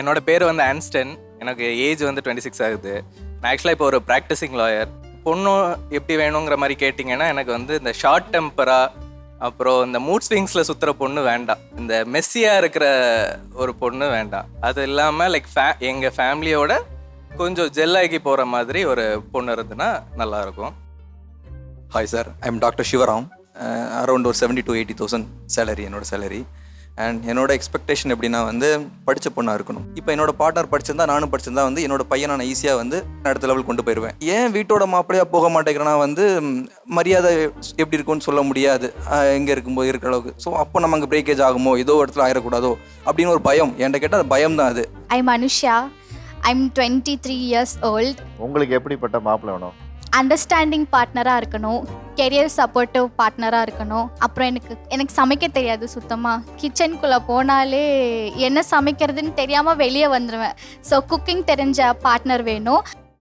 என்னோட பேர் வந்து ஆன்ஸ்டன். எனக்கு ஏஜ் வந்து டுவெண்ட்டி சிக்ஸ் ஆகுது. நான் ஆக்சுவலாக இப்போ ஒரு ப்ராக்டிசிங் லாயர் பொண்ணும் எப்படி வேணுங்கிற மாதிரி கேட்டிங்கன்னா எனக்கு வந்து இந்த ஷார்ட் டெம்பரா அப்புறம் இந்த மூட் ஸ்விங்ஸில் சுற்றுற பொண்ணு வேண்டாம். இந்த மெஸ்ஸியாக இருக்கிற ஒரு பொண்ணு வேண்டாம். அது இல்லாமல் லைக் ஃபே எங்கள் ஃபேமிலியோட கொஞ்சம் ஜெல்லாகி போகிற மாதிரி ஒரு பொண்ணு இருந்துன்னா நல்லாயிருக்கும் hi sir I am doctor Sivaram around ஒரு seventy two eighty thousand salary என்னோட சேலரி அண்ட் என்னோட எக்ஸ்பெக்டேஷன் எப்படின்னா வந்து படித்த பொண்ணாக இருக்கணும். இப்போ என்னோட பார்ட்னர் படிச்சிருந்தா நானும் படிச்சிருந்தா வந்து என்னோட பையனை நான் ஈஸியாக வந்து அடுத்த லெவல் கொண்டு போயிடுவேன் ஏன் வீட்டோட மாப்பிள்ளையாக போக மாட்டேங்கிறேன்னா வந்து மரியாதை எப்படி இருக்கும்னு சொல்ல முடியாது. எங்கே இருக்கும்போது இருக்கிற அளவுக்கு. ஸோ அப்போ நம்ம அங்கே பிரேக்கேஜ் ஆகுமோ? ஏதோ இடத்துல ஆயிடக்கூடாதோ அப்படின்னு ஒரு பயம். என்கிட்ட கேட்டால் பயம் தான் அது. I Manusha I'm twenty three years old உங்களுக்கு எப்படிப்பட்ட மாப்பிள்ளை வேணும்? அண்டர்ஸ்டாண்டிங் பார்ட்னராக இருக்கணும். கெரியர் சப்போர்ட்டிவ் பார்ட்னராக இருக்கணும். அப்புறம் எனக்கு எனக்கு சமைக்க தெரியாது சுத்தமாக கிச்சனுக்குள்ளே போனாலே என்ன சமைக்கிறதுன்னு தெரியாமல் வெளியே வந்துடுவேன் ஸோ குக்கிங் தெரிஞ்ச பார்ட்னர் வேணும்.